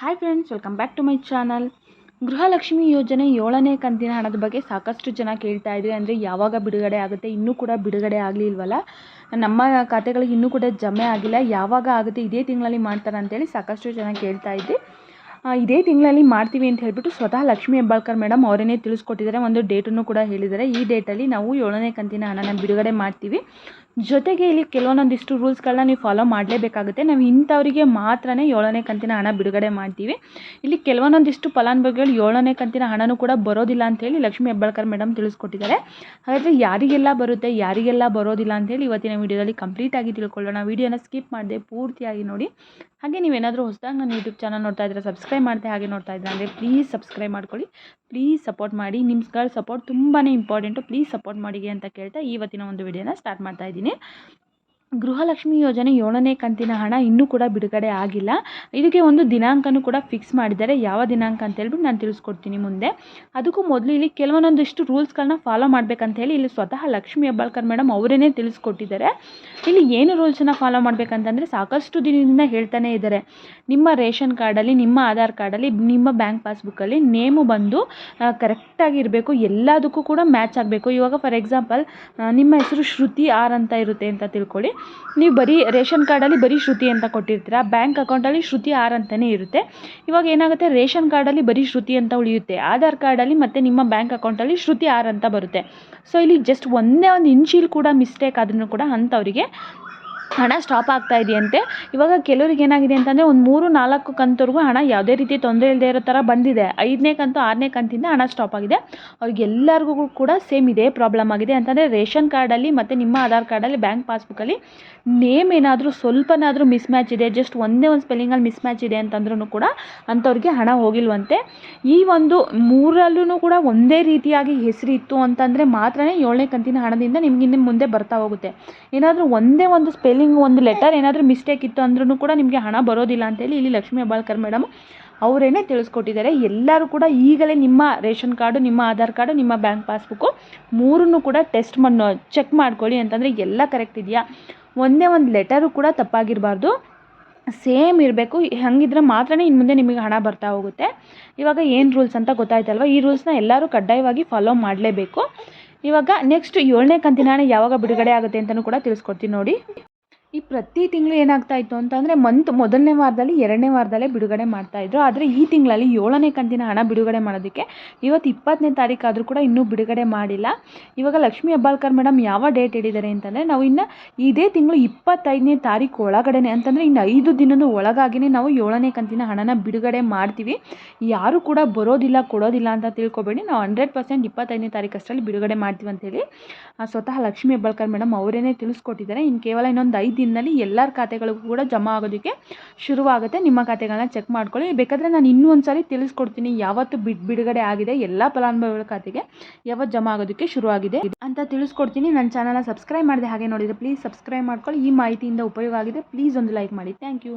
Hi friends welcome back to my channel Gruhalakshmi ಯೋಜನೆ ಏಳನೇ ಕಂತಿನ ಹಣದ ಬಗ್ಗೆ ಸಾಕಷ್ಟು ಜನ ಕೇಳ್ತಾ ಇದ್ರಿ ಅಂದರೆ ಯಾವಾಗ ಬಿಡುಗಡೆ ಆಗುತ್ತೆ, ಇನ್ನೂ ಕೂಡ ಬಿಡುಗಡೆ ಆಗಲಿಲ್ವಲ್ಲ? ನಮ್ಮ ಖಾತೆಗಳಿಗೆ ಇನ್ನೂ ಕೂಡ ಜಮೆ ಆಗಿಲ್ಲ. ಯಾವಾಗ ಆಗುತ್ತೆ, ಇದೇ ತಿಂಗಳಲ್ಲಿ ಮಾಡ್ತಾರೆ ಅಂತೇಳಿ ಸಾಕಷ್ಟು ಜನ ಕೇಳ್ತಾ ಇದ್ರಿ ಇದೇ ತಿಂಗಳಲ್ಲಿ ಮಾಡ್ತೀವಿ ಅಂತ ಹೇಳ್ಬಿಟ್ಟು ಸ್ವತಃ ಲಕ್ಷ್ಮಿ ಹೆಬ್ಬಾಳ್ಕರ್ ಮೇಡಮ್ ಅವರೇನೇ ತಿಳಿಸ್ಕೊಟ್ಟಿದ್ದಾರೆ. ಒಂದು ಡೇಟನ್ನು ಕೂಡ ಹೇಳಿದ್ದಾರೆ. ಈ ಡೇಟಲ್ಲಿ ನಾವು ಏಳನೇ ಕಂತಿನ ಹಣನ ಬಿಡುಗಡೆ ಮಾಡ್ತೀವಿ. ಜೊತೆಗೆ ಇಲ್ಲಿ ಕೆಲವೊಂದೊಂದಿಷ್ಟು ರೂಲ್ಸ್ಗಳನ್ನ ನೀವು ಫಾಲೋ ಮಾಡಲೇಬೇಕಾಗುತ್ತೆ. ನಾವು ಇಂಥವರಿಗೆ ಮಾತ್ರನೇ ಏಳನೇ ಕಂತಿನ ಹಣ ಬಿಡುಗಡೆ ಮಾಡ್ತೀವಿ. ಇಲ್ಲಿ ಕೆಲವೊಂದೊಂದಿಷ್ಟು ಫಲಾನುಭವಿಗಳು ಏಳನೇ ಕಂತಿನ ಹಣನೂ ಕೂಡ ಬರೋದಿಲ್ಲ ಅಂತೇಳಿ ಲಕ್ಷ್ಮೀ ಹೆಬ್ಬಾಳ್ಕರ್ ಮೇಡಮ್ ತಿಳಿಸ್ಕೊಟ್ಟಿದ್ದಾರೆ. ಹಾಗಾದರೆ ಯಾರಿಗೆಲ್ಲ ಬರುತ್ತೆ, ಯಾರಿಗೆಲ್ಲ ಬರೋದಿಲ್ಲ ಅಂತೇಳಿ ಇವತ್ತಿನ ವೀಡಿಯೋದಲ್ಲಿ ಕಂಪ್ಲೀಟಾಗಿ ತಿಳ್ಕೊಳ್ಳೋಣ. ವೀಡಿಯೋನ ಸ್ಕಿಪ್ ಮಾಡದೆ ಪೂರ್ತಿಯಾಗಿ ನೋಡಿ. ಹಾಗೆ ನೀವೇನಾದರೂ ಹೊಸದಾಗಿ ನನ್ನ ಯೂಟ್ಯೂಬ್ ಚಾನಲ್ ನೋಡ್ತಾ ಇದ್ರೆ ಸಬ್ಸ್ಕ್ರೈಬ್ ಮಾಡ್ದೆ ಹಾಗೆ ನೋಡ್ತಾ ಇದ್ರೆ ಅಂದರೆ ಪ್ಲೀಸ್ ಸಬ್ಸ್ಕ್ರೈಬ್ ಮಾಡ್ಕೊಳ್ಳಿ. ಪ್ಲೀಸ್ ಸಪೋರ್ಟ್ ಮಾಡಿ. ನಿಮ್ಗಳ ಸಪೋರ್ಟ್ ತುಂಬಾ ಇಂಪಾರ್ಟೆಂಟು ಪ್ಲೀಸ್ ಸಪೋರ್ಟ್ ಮಾಡಿ ಅಂತ ಕೇಳ್ತಾ ಇವತ್ತಿನ ಒಂದು ವಿಡಿಯೋನ ಸ್ಟಾರ್ಟ್ ಮಾಡ್ತಾ ಇದ್ದೀನಿ. né? ಗೃಹಲಕ್ಷ್ಮಿ ಯೋಜನೆ ಏಳನೇ ಕಂತಿನ ಹಣ ಇನ್ನೂ ಕೂಡ ಬಿಡುಗಡೆ ಆಗಿಲ್ಲ. ಇದಕ್ಕೆ ಒಂದು ದಿನಾಂಕನೂ ಕೂಡ ಫಿಕ್ಸ್ ಮಾಡಿದ್ದಾರೆ. ಯಾವ ದಿನಾಂಕ ಅಂತ ಹೇಳ್ಬಿಟ್ಟು ನಾನು ತಿಳಿಸ್ಕೊಡ್ತೀನಿ ಮುಂದೆ. ಅದಕ್ಕೂ ಮೊದಲು ಇಲ್ಲಿ ಕೆಲವೊಂದೊಂದಿಷ್ಟು ರೂಲ್ಸ್ಗಳನ್ನ ಫಾಲೋ ಮಾಡಬೇಕಂತ ಹೇಳಿ ಇಲ್ಲಿ ಸ್ವತಃ ಲಕ್ಷ್ಮಿ ಹೆಬ್ಬಾಳ್ಕರ್ ಮೇಡಮ್ ಅವರೇ ತಿಳಿಸ್ಕೊಟ್ಟಿದ್ದಾರೆ. ಇಲ್ಲಿ ಏನು ರೂಲ್ಸನ್ನು ಫಾಲೋ ಮಾಡಬೇಕಂತಂದರೆ ಸಾಕಷ್ಟು ದಿನದಿಂದ ಹೇಳ್ತಾನೆ ಇದ್ದಾರೆ. ನಿಮ್ಮ ರೇಷನ್ ಕಾರ್ಡಲ್ಲಿ, ನಿಮ್ಮ ಆಧಾರ್ ಕಾರ್ಡಲ್ಲಿ, ನಿಮ್ಮ ಬ್ಯಾಂಕ್ ಪಾಸ್ಬುಕ್ಕಲ್ಲಿ ನೇಮು ಬಂದು ಕರೆಕ್ಟಾಗಿರಬೇಕು ಎಲ್ಲದಕ್ಕೂ ಕೂಡ ಮ್ಯಾಚ್ ಆಗಬೇಕು. ಇವಾಗ ಫಾರ್ ಎಕ್ಸಾಂಪಲ್ ನಿಮ್ಮ ಹೆಸರು ಶ್ರುತಿ ಆರ್ ಅಂತ ಇರುತ್ತೆ ಅಂತ ತಿಳ್ಕೊಳ್ಳಿ. ನೀವು ಬರೀ ರೇಷನ್ ಕಾರ್ಡಲ್ಲಿ ಬರೀ ಶ್ರುತಿ ಅಂತ ಕೊಟ್ಟಿರ್ತೀರ? ಬ್ಯಾಂಕ್ ಅಕೌಂಟಲ್ಲಿ ಶ್ರುತಿ ಆರ್ ಅಂತಲೇ ಇರುತ್ತೆ. ಇವಾಗ ಏನಾಗುತ್ತೆ? ರೇಷನ್ ಕಾರ್ಡಲ್ಲಿ ಬರೀ ಶ್ರುತಿ ಅಂತ ಉಳಿಯುತ್ತೆ. ಆಧಾರ್ ಕಾರ್ಡಲ್ಲಿ ಮತ್ತು ನಿಮ್ಮ ಬ್ಯಾಂಕ್ ಅಕೌಂಟಲ್ಲಿ ಶ್ರುತಿ ಆರ್ ಅಂತ ಬರುತ್ತೆ. ಸೊ ಇಲ್ಲಿ ಜಸ್ಟ್ ಒಂದೇ ಒಂದು ಇಂಚಿಲ್ ಕೂಡ ಮಿಸ್ಟೇಕ್ ಆದ್ರೂ ಕೂಡ ಅಂಥವರಿಗೆ ಹಣ ಸ್ಟಾಪ್ ಆಗ್ತಾ ಇದೆಯಂತೆ. ಇವಾಗ ಕೆಲವ್ರಿಗೆ ಏನಾಗಿದೆ ಅಂತಂದರೆ ಒಂದು ಮೂರು ನಾಲ್ಕು ಕಂತವರೆಗೂ ಹಣ ಯಾವುದೇ ರೀತಿ ತೊಂದರೆ ಇಲ್ಲದೆ ಇರೋ ಥರ ಬಂದಿದೆ. ಐದನೇ ಕಂತು ಆರನೇ ಕಂತಿಂದ ಹಣ ಸ್ಟಾಪ್ ಆಗಿದೆ. ಅವ್ರಿಗೆಲ್ಲರಿಗೂ ಕೂಡ ಸೇಮ್ ಇದೇ ಪ್ರಾಬ್ಲಮ್ ಆಗಿದೆ. ಅಂತಂದರೆ ರೇಷನ್ ಕಾರ್ಡಲ್ಲಿ ಮತ್ತು ನಿಮ್ಮ ಆಧಾರ್ ಕಾರ್ಡಲ್ಲಿ ಬ್ಯಾಂಕ್ ಪಾಸ್ಬುಕ್ಕಲ್ಲಿ ನೇಮ್ ಏನಾದರೂ ಸ್ವಲ್ಪನಾದರೂ ಮಿಸ್ ಮ್ಯಾಚ್ ಇದೆ. ಜಸ್ಟ್ ಒಂದೇ ಒಂದು ಸ್ಪೆಲ್ಲಿಂಗಲ್ಲಿ ಮಿಸ್ ಮ್ಯಾಚ್ ಇದೆ ಅಂತಂದ್ರೂ ಕೂಡ ಅಂಥವ್ರಿಗೆ ಹಣ ಹೋಗಿಲ್ವಂತೆ. ಈ ಒಂದು ಮೂರಲ್ಲೂ ಕೂಡ ಒಂದೇ ರೀತಿಯಾಗಿ ಹೆಸರು ಇತ್ತು ಅಂತಂದರೆ ಮಾತ್ರನೇ ಏಳನೇ ಕಂತಿನ ಹಣದಿಂದ ನಿಮ್ಗೆ ಇನ್ನು ಮುಂದೆ ಬರ್ತಾ ಹೋಗುತ್ತೆ. ಏನಾದರೂ ಒಂದೇ ಒಂದು ಸ್ಪೆಲ್ಲಿಂಗ್ ಒಂದು ಲೆಟರ್ ಏನಾದರೂ ಮಿಸ್ಟೇಕ್ ಇತ್ತು ಅಂದ್ರೂ ಕೂಡ ನಿಮಗೆ ಹಣ ಬರೋದಿಲ್ಲ ಅಂತೇಳಿ ಇಲ್ಲಿ ಲಕ್ಷ್ಮೀ ಹೆಬ್ಬಾಳ್ಕರ್ ಮೇಡಮ್ ಅವರೇನೆ ತಿಳಿಸ್ಕೊಟ್ಟಿದ್ದಾರೆ. ಎಲ್ಲರೂ ಕೂಡ ಈಗಲೇ ನಿಮ್ಮ ರೇಷನ್ ಕಾರ್ಡು, ನಿಮ್ಮ ಆಧಾರ್ ಕಾರ್ಡು, ನಿಮ್ಮ ಬ್ಯಾಂಕ್ ಪಾಸ್ಬುಕ್ಕು ಮೂರನ್ನು ಕೂಡ ಟೆಸ್ಟ್ ಮಾಡಿ ಚೆಕ್ ಮಾಡ್ಕೊಳ್ಳಿ ಅಂತಂದರೆ ಎಲ್ಲ ಕರೆಕ್ಟ್ ಇದೆಯಾ? ಒಂದೇ ಒಂದು ಲೆಟರು ಕೂಡ ತಪ್ಪಾಗಿರಬಾರ್ದು. ಸೇಮ್ ಇರಬೇಕು. ಹಂಗಿದ್ರೆ ಮಾತ್ರನೇ ಇನ್ನು ಮುಂದೆ ನಿಮಗೆ ಹಣ ಬರ್ತಾ ಹೋಗುತ್ತೆ. ಇವಾಗ ಏನು ರೂಲ್ಸ್ ಅಂತ ಗೊತ್ತಾಯ್ತಲ್ವ? ಈ ರೂಲ್ಸ್ನ ಎಲ್ಲರೂ ಕಡ್ಡಾಯವಾಗಿ ಫಾಲೋ ಮಾಡಲೇಬೇಕು. ಇವಾಗ ನೆಕ್ಸ್ಟ್ ಏಳನೇ ಕಂತಿನ ಯಾವಾಗ ಬಿಡುಗಡೆ ಆಗುತ್ತೆ ಅಂತಲೂ ಕೂಡ ತಿಳಿಸ್ಕೊಡ್ತೀನಿ ನೋಡಿ. ಈ ಪ್ರತಿ ತಿಂಗಳು ಏನಾಗ್ತಾ ಇತ್ತು ಅಂತಂದರೆ ಮಂತ್ ಮೊದಲನೇ ವಾರದಲ್ಲಿ, ಎರಡನೇ ವಾರದಲ್ಲೇ ಬಿಡುಗಡೆ ಮಾಡ್ತಾಯಿದ್ರು ಆದರೆ ಈ ತಿಂಗಳಲ್ಲಿ ಏಳನೇ ಕಂತಿನ ಹಣ ಬಿಡುಗಡೆ ಮಾಡೋದಕ್ಕೆ ಇವತ್ತು ಇಪ್ಪತ್ತನೇ ತಾರೀಕು ಆದರೂ ಕೂಡ ಇನ್ನೂ ಬಿಡುಗಡೆ ಮಾಡಿಲ್ಲ. ಇವಾಗ ಲಕ್ಷ್ಮೀ ಹೆಬ್ಬಾಳ್ಕರ್ ಮೇಡಮ್ ಯಾವ ಡೇಟ್ ಹೇಳಿದ್ದಾರೆ ಅಂತಂದರೆ ನಾವು ಇನ್ನು ಇದೇ ತಿಂಗಳು ಇಪ್ಪತ್ತೈದನೇ ತಾರೀಕು ಒಳಗಡೆನೆ ಅಂತಂದರೆ ಇನ್ನು ಐದು ದಿನದ ಒಳಗಾಗಿನೇ ನಾವು ಏಳನೇ ಕಂತಿನ ಹಣನ ಬಿಡುಗಡೆ ಮಾಡ್ತೀವಿ. ಯಾರು ಕೂಡ ಬರೋದಿಲ್ಲ, ಕೊಡೋದಿಲ್ಲ ಅಂತ ತಿಳ್ಕೊಬೇಡಿ. ನಾವು ಹಂಡ್ರೆಡ್ ಪರ್ಸೆಂಟ್ ಇಪ್ಪತ್ತೈದನೇ ತಾರೀಕು ಅಷ್ಟರಲ್ಲಿ ಬಿಡುಗಡೆ ಮಾಡ್ತೀವಿ ಅಂತೇಳಿ ಸ್ವತಃ ಲಕ್ಷ್ಮೀ ಹೆಬ್ಬಾಳ್ಕರ್ ಮೇಡಮ್ ಅವರೇನೆ ತಿಳಿಸ್ಕೊಟ್ಟಿದ್ದಾರೆ. ಇನ್ನು ಕೇವಲ ಇನ್ನೊಂದು ಐದು ದಿನದಲ್ಲಿ ಎಲ್ಲರ ಖಾತೆಗಳಿಗೂ ಕೂಡ ಜಮಾ ಆಗೋದಕ್ಕೆ ಶುರುವಾಗುತ್ತೆ. ನಿಮ್ಮ ಖಾತೆಗಳನ್ನ ಚೆಕ್ ಮಾಡ್ಕೊಳ್ಳಿ. ಬೇಕಾದರೆ ನಾನು ಇನ್ನೂ ಒಂದು ಸಾರಿ ತಿಳಿಸ್ಕೊಡ್ತೀನಿ. ಯಾವತ್ತು ಬಿಡ್ ಬಿಡುಗಡೆ ಆಗಿದೆ, ಎಲ್ಲ ಫಲಾನುಭವಿಗಳ ಖಾತೆಗೆ ಯಾವತ್ತು ಜಮಾ ಆಗೋದಕ್ಕೆ ಶುರುವಾಗಿದೆ. ಅಂತ ತಿಳಿಸ್ಕೊಡ್ತೀನಿ. ನನ್ನ ಚಾನಲ್ನ ಸಬ್ಸ್ಕ್ರೈಬ್ ಮಾಡಿದೆ ಹಾಗೆ ನೋಡಿದರೆ ಪ್ಲೀಸ್ ಸಬ್ಸ್ಕ್ರೈಬ್ ಮಾಡ್ಕೊಳ್ಳಿ. ಈ ಮಾಹಿತಿಯಿಂದ ಉಪಯೋಗ ಆಗಿದೆ. ಪ್ಲೀಸ್ ಒಂದು ಲೈಕ್ ಮಾಡಿ. Thank you